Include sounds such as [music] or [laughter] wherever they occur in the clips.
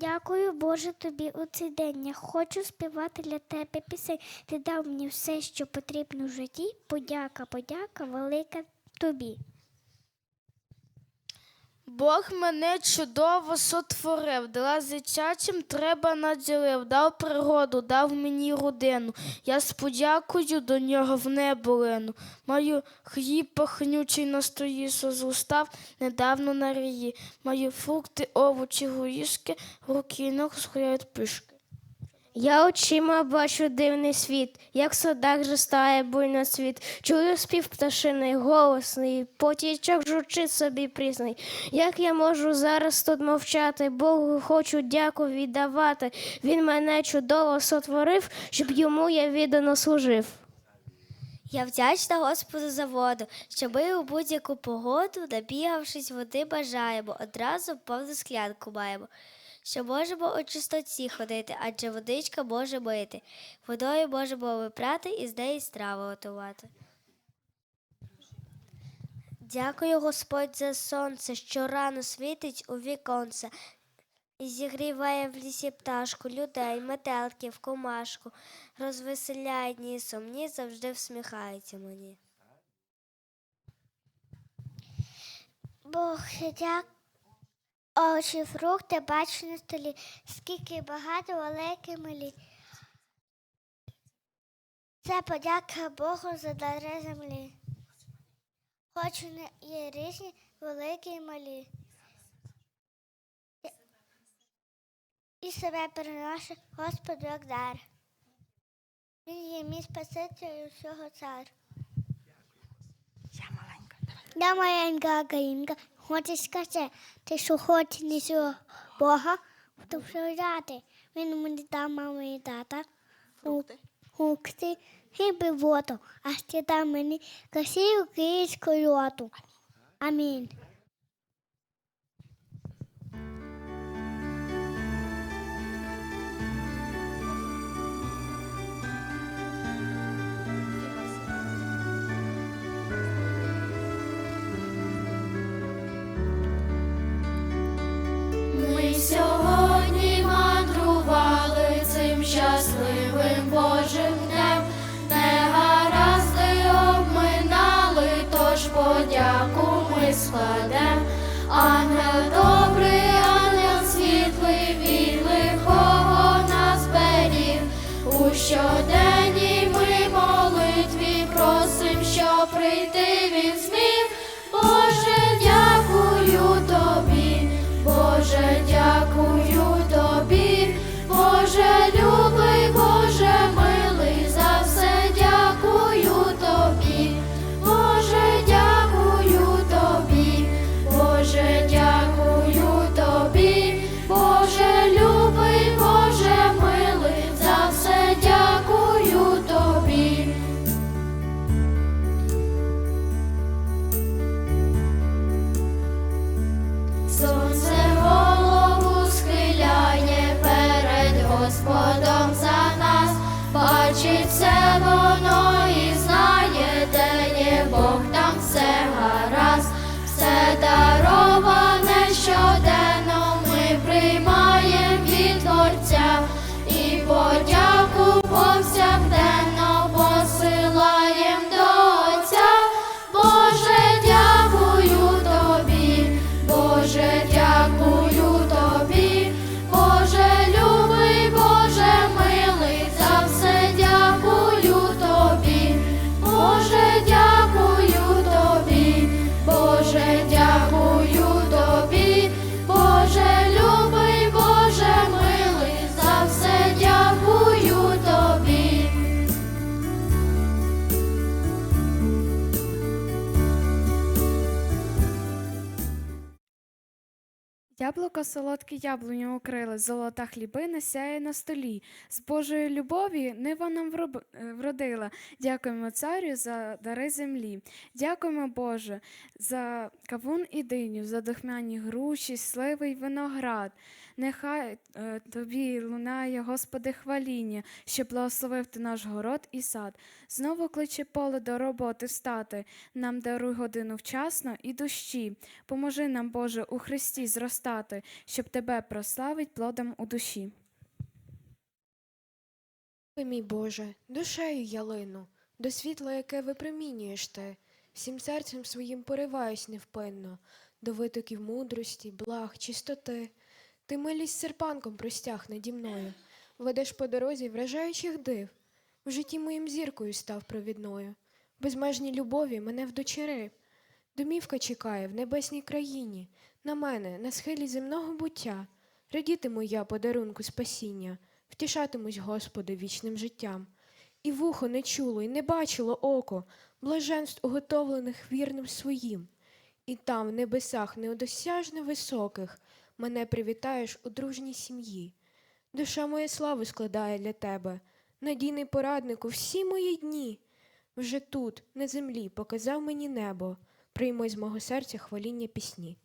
Дякую, Боже, тобі у цей день. Я хочу співати для тебе пісень. Ти дав мені все, що потрібно в житті. Подяка, подяка, велика тобі. Бог мене чудово сотворив, дала зичачим треба наділив, дав природу, дав мені родину. Я з подякою до нього в небо лину. Маю хліб пахнючий на стої зустав недавно на рії. Маю фрукти, овочі, горішки, руки ног схоляють пишки. Я очима бачу дивний світ, як садах жестає буйно світ. Чую спів пташиний, голосний, потічок журчить собі прісний. Як я можу зараз тут мовчати? Богу хочу дяку віддавати. Він мене чудово сотворив, щоб йому я віддано служив. Я вдячна Господу за воду, що ми у будь-яку погоду, набігавшись води, бажаємо, одразу повну склянку маємо. Що можемо у чистоті ходити, адже водичка може мити. Водою можемо випрати і з неї страву готувати. Дякую, Господь, за сонце, що рано світить у віконце. І зігріває в лісі пташку, людей, метелків, комашку, розвеселяє дні сумні, завжди всміхається мені. Бог сидяк, овочі, фрукти бачу на столі, скільки багато великі малі. Це подяка Богу за дари землі. Хочу не є різні, великі і малі. І себе приношу Господу як дар. Він є мій спаситель і усього цар. Я маленька гаїнка, хочеш сказати, ти що хочеш не цього Бога, то взяти. Він мені дав мама і тата. Гукти, хіби воду, а ще дав мені красиву київську льоту. Амінь. Ми. Ангел добрий, ангел світлий, від лихого нас беріг. У щоденній Яблуко солодке яблуню укрили, золота хлібина сяє на столі. З Божої любові нива нам е, вродила. Дякуємо царю за дари землі. Дякуємо, Боже, за кавун і диню, за духмяні груші, сливи виноград. Нехай е, тобі лунає, Господи, хваління, що благословив ти наш город і сад. Знову кличе поле до роботи встати. Нам даруй годину вчасно і дощі. Поможи нам, Боже, у Христі зростати. щоб тебе прославить плодом у душі. Мій Боже, душею я лину, до світла, яке випромінюєш ти, всім серцем своїм пориваюсь невпинно, до витоків мудрості, благ, чистоти. Ти милість серпанком простяг наді мною, ведеш по дорозі вражаючих див. В житті моїм зіркою став провідною, безмежній любові мене вдочери. Домівка чекає в небесній країні, на мене, на схилі земного буття. Радітиму я подарунку спасіння, втішатимусь, Господи, вічним життям. І вухо не чуло, і не бачило око, блаженств, уготовлених вірним своїм. І там, в небесах неодосяжно високих, мене привітаєш у дружній сім'ї. Душа моя славу складає для тебе, надійний пораднику всі мої дні. Вже тут, на землі, показав мені небо, прийми з мого серця хваління пісні.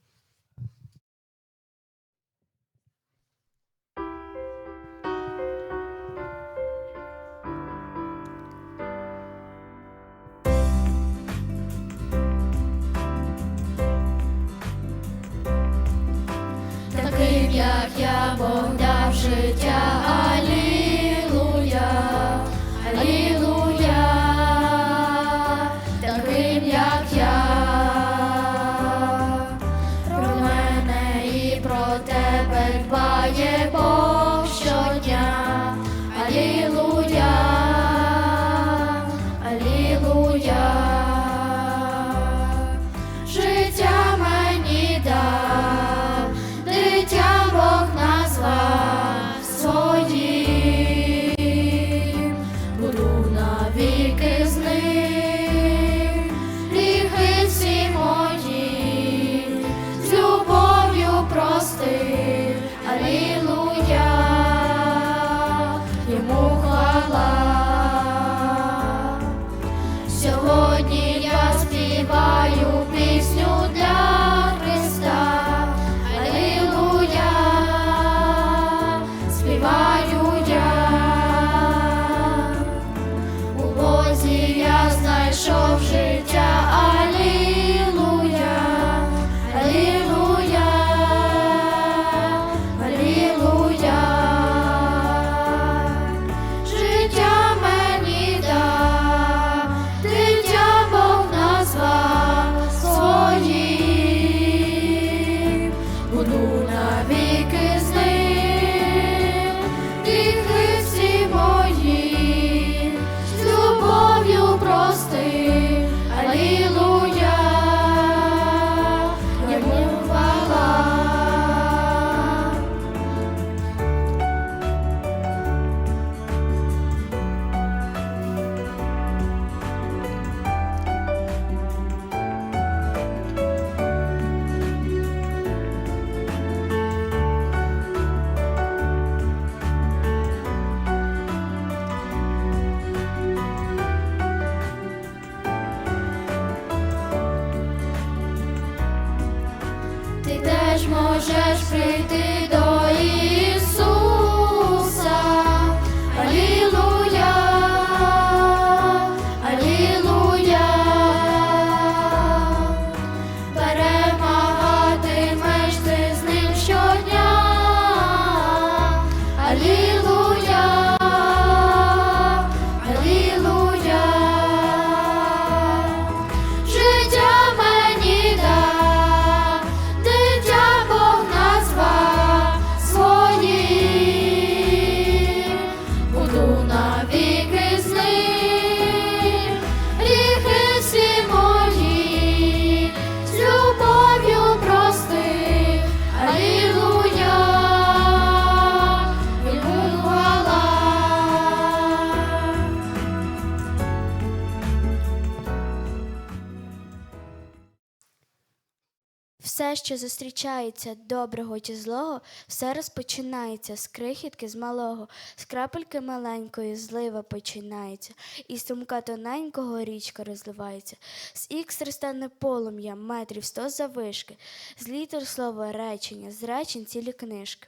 Що зустрічається доброго чи злого, все розпочинається з крихітки з малого, з крапельки маленької злива починається, і струмка тоненького річка розливається. З ікстри стане полум'я, метрів сто завишки, з літер слова речення, з речень цілі книжки.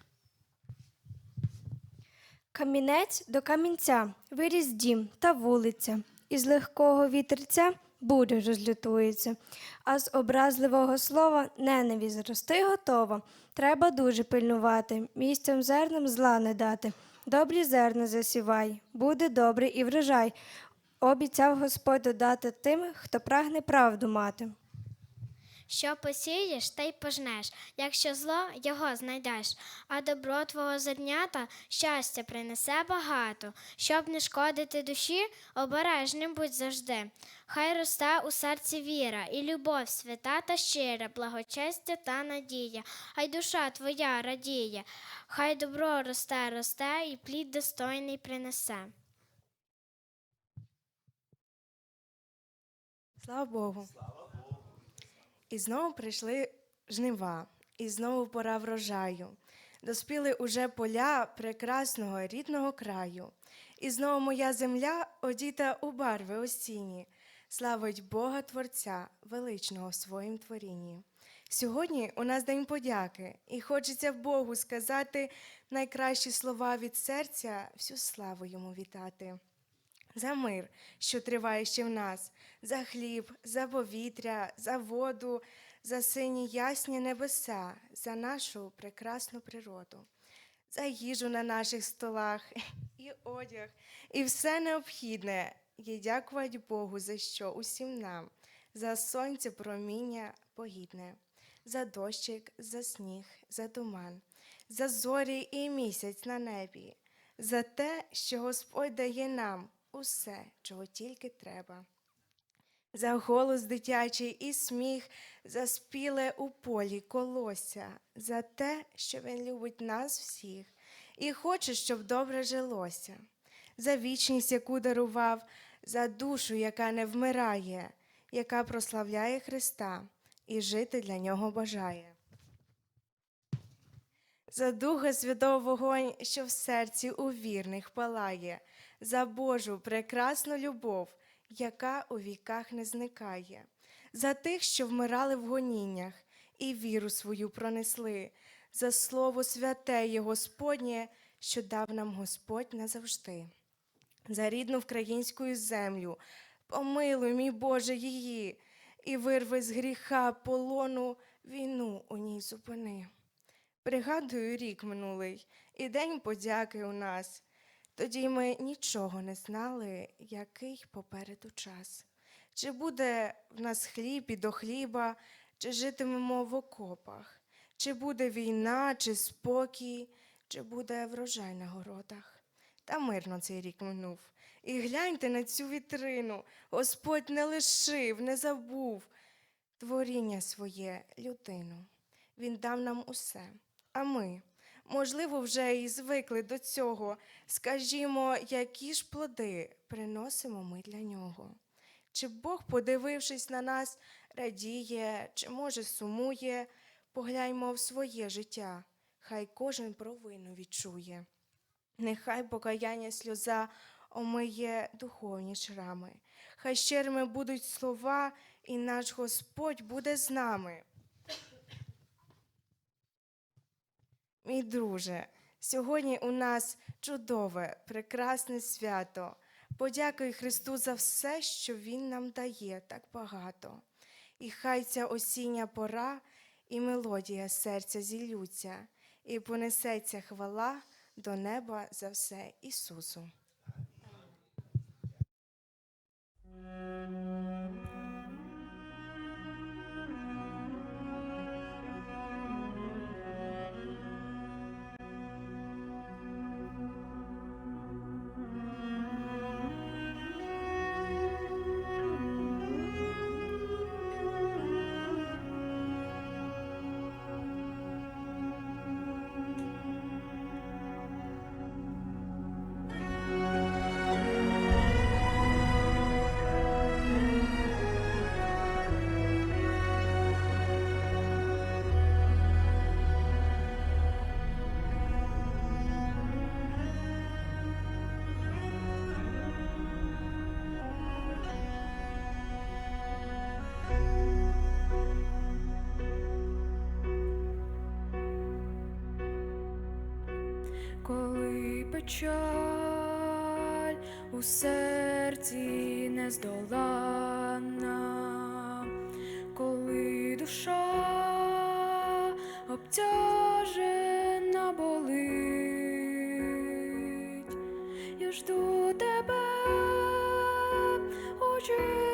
Камінець до камінця виріс дім та вулиця. Із легкого вітерця буде розлютується. А з образливого слова ненависть рости готова. Треба дуже пильнувати, місцям зернам зла не дати. Добрі зерна засівай, буде добрий і врожай. Обіцяв Господь додати тим, хто прагне правду мати. Що посієш, те й пожнеш. Якщо зло, його знайдеш. А добро твого зернята щастя принесе багато. Щоб не шкодити душі, обережним будь завжди. Хай росте у серці віра і любов свята та щира, благочестя та надія. Хай душа твоя радіє, хай добро росте, росте і плід достойний принесе. Слава Богу. І знову прийшли жнива, і знову пора врожаю. Доспіли уже поля прекрасного рідного краю. І знову моя земля одіта у барви осінні, славить Бога Творця, величного в своїм творінні. Сьогодні у нас День подяки, і хочеться Богу сказати найкращі слова від серця, всю славу йому вітати за мир, що триває ще в нас, за хліб, за повітря, за воду, за сині ясні небеса, за нашу прекрасну природу, за їжу на наших столах, [laughs] і одяг, і все необхідне. І дякувати Богу за що усім нам, за сонце проміння погідне, за дощик, за сніг, за туман, за зорі і місяць на небі, за те, що Господь дає нам усе, чого тільки треба. За голос дитячий і сміх, за спіле у полі колося, за те, що він любить нас всіх і хоче, щоб добре жилося, за вічність, яку дарував, за душу, яка не вмирає, яка прославляє Христа і жити для нього бажає. За Духа Святого вогонь, що в серці у вірних палає, за Божу прекрасну любов, яка у віках не зникає, за тих, що вмирали в гоніннях і віру свою пронесли, за слово святе є Господнє, що дав нам Господь назавжди, за рідну українську землю, помилуй, мій Боже, її, і вирви з гріха полону війну у ній зупини. Пригадую рік минулий і день подяки у нас. Тоді ми нічого не знали, який попереду час. Чи буде в нас хліб і до хліба, чи житимемо в окопах, чи буде війна, чи спокій, чи буде врожай на городах. Та мирно цей рік минув. І гляньте на цю вітрину. Господь не лишив, не забув творіння своє, людину. Він дав нам усе. А ми, можливо, вже і звикли до цього. Скажімо, які ж плоди приносимо ми для нього? Чи Бог, подивившись на нас, радіє, чи може сумує, погляньмо в своє життя, хай кожен провину відчує. Нехай покаяння сльоза омиє духовні шрами, хай щирими будуть слова, і наш Господь буде з нами. Мій друже, сьогодні у нас чудове, прекрасне свято. Подякуй Христу за все, що Він нам дає так багато. І хай ця осіння пора і мелодія серця зілються, і понесеться хвала до неба за все Ісусу. печаль у серці нездоланна, коли душа обтяжена болить, я жду тебе, очі.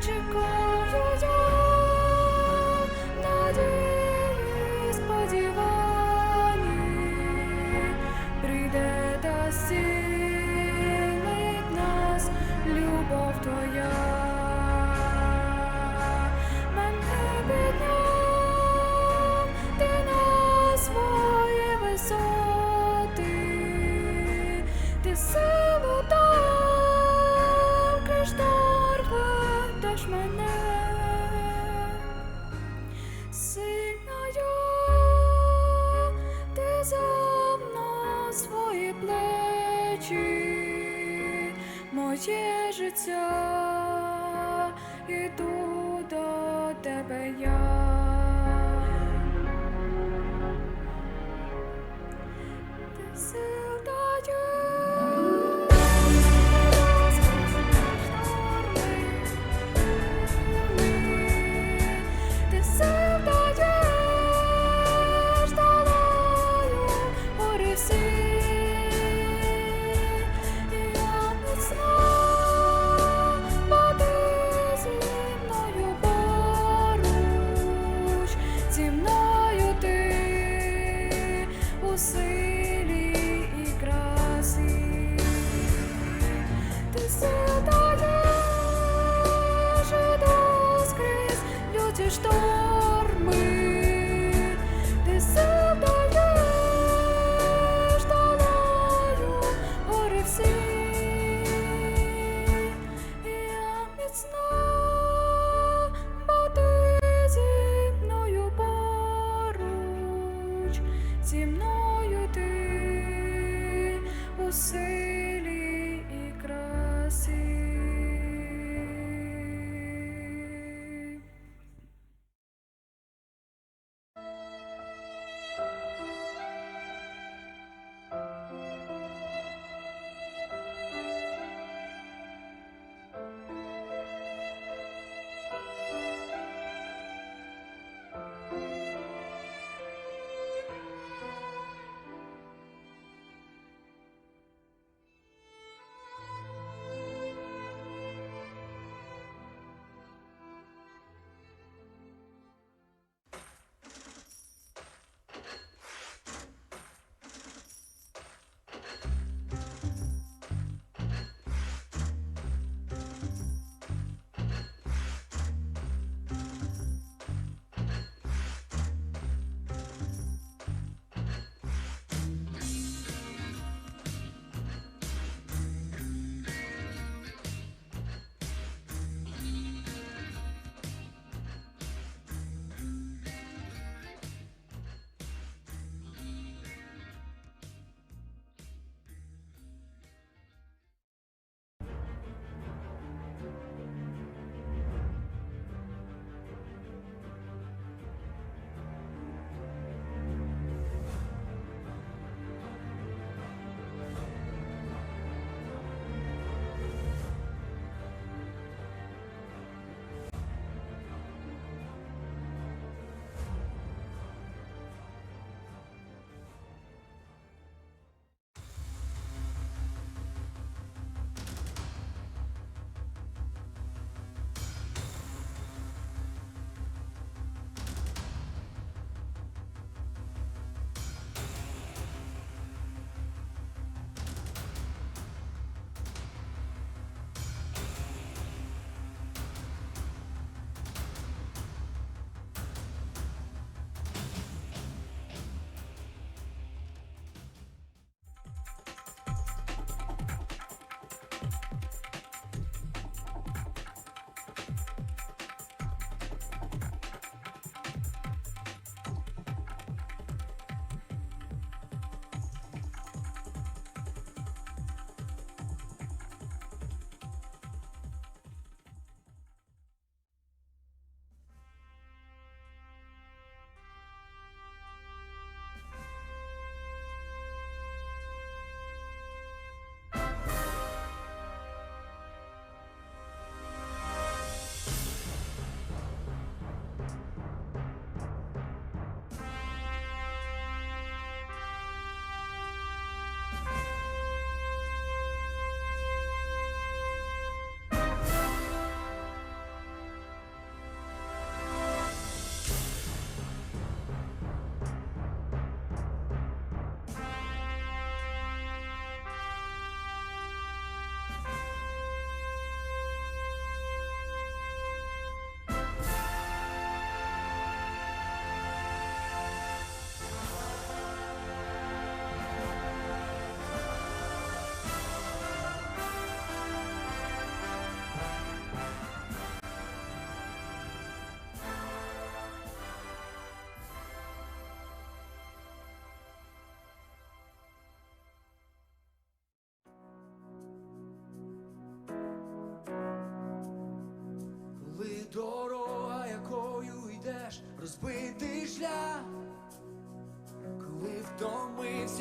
magical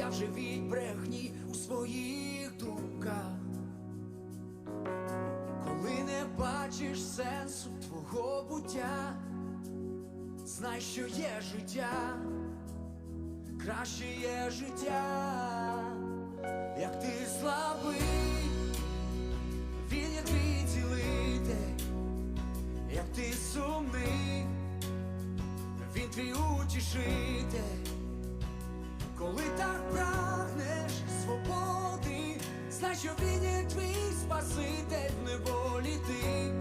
вже від брехні у своїх думках, коли не бачиш сенсу твого буття, знай, що є життя, краще є життя, як ти слабий, він є твій цілитель, як ти сумний, він твій утішитель, коли так прагнеш свободи, знай, що він є твій спаситель в неволі ти,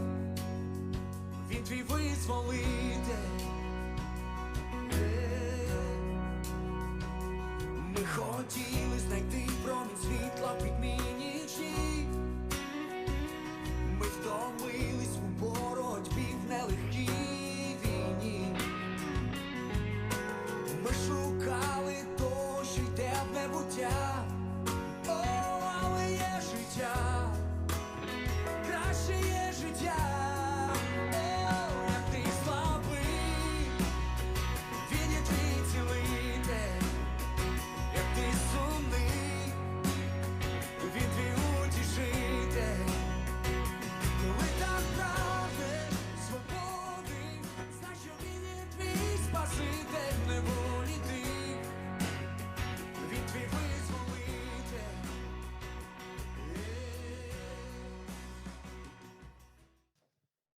він твій визволитель. Е. Ми хотіли знайти промінь світла пітьмі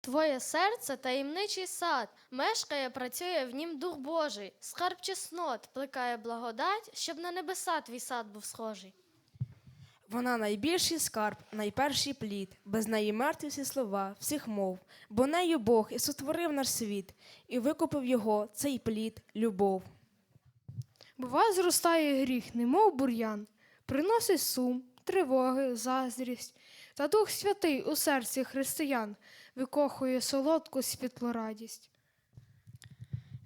Твоє серце таємничий сад, мешкає, працює в нім дух Божий, скарб чеснот, плекає благодать, щоб на небеса твій сад був схожий. Вона найбільший скарб, найперший плід, без неї мертві всі слова, всіх мов, бо нею Бог і сотворив наш світ, і викупив його, цей плід, любов. Бува зростає гріх, немов бур'ян, приносить сум, тривоги, заздрість. Та Дух Святий у серці християн викохує солодку світлу радість.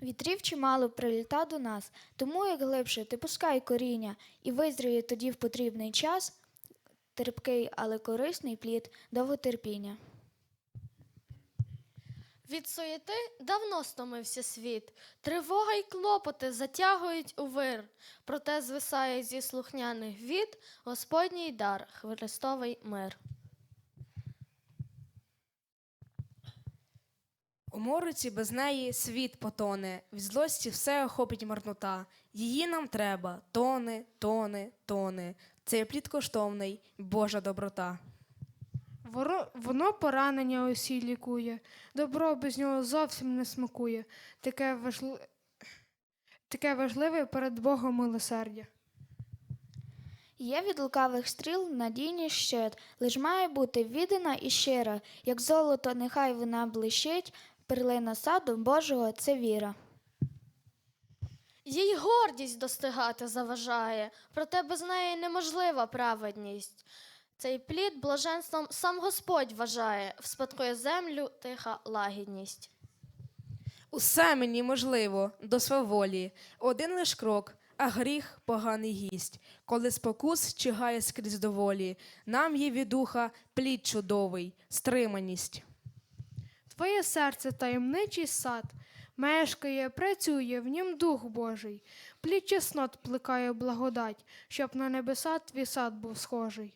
Вітрів чимало приліта до нас, тому як глибше ти пускай коріння, і визріє тоді в потрібний час терпкий, але корисний плід довготерпіння. Від суєти давно стомився світ, тривога й клопоти затягують у вир, проте звисає зі слухняних від Господній дар, Христовий мир. У мориці без неї світ потоне, від злості все охопить марнота. Її нам треба, тоне, тоне, тоне. Цей плід коштовний, Божа доброта. Воро- Воно поранення усі лікує, добро без нього зовсім не смакує. Таке, важли... Таке важливе перед Богом милосердя. Є від лукавих стріл надійний щит, лиш має бути віддана і щира, як золото, нехай вона блищить, перлина саду Божого це віра. Їй гордість достигати заважає, проте без неї неможлива праведність. Цей плід блаженством сам Господь вважає, вспадкує землю тиха лагідність. Усе мені можливо до сваволі, один лиш крок, а гріх поганий гість. Коли спокус чигає скрізь доволі, нам є від духа плід чудовий, стриманість. Твоє серце таємничий сад, мешкає, працює, в нім Дух Божий, плід чеснот плекає благодать, щоб на небеса твій сад був схожий.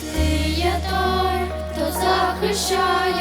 Ти є той, хто захищаєш,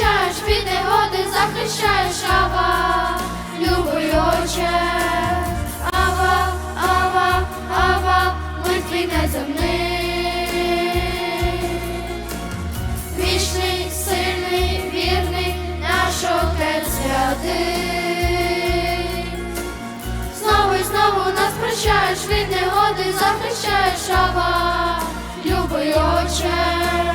нас прощаєш, від негоди захищаєш, ава, любий Отче. Ава, ава, твій неземний, вічний, сильний, вірний, наш Отець святий. Знову і знову нас прощаєш, від негоди захищаєш, Ава, любий Отче.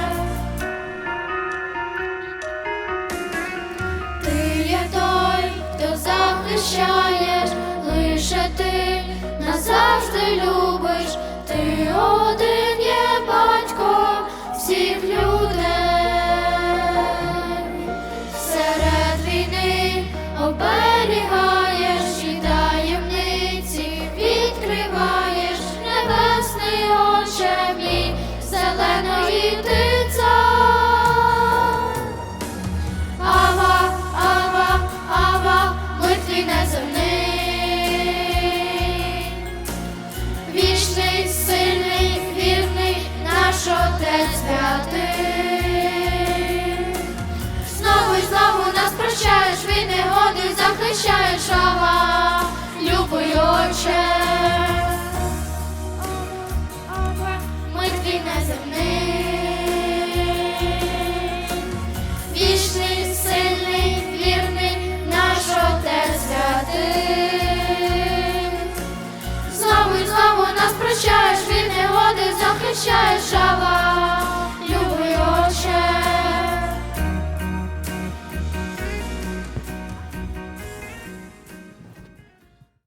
Захищаєш, лише ти назавжди любиш, ти один є батько всіх людей. сяючого, любий Отче. Ми твій неземний, вічний, сильний, вірний, наш Отець святий. Знову й знову нас прощаєш, від негоди захищаєш жава.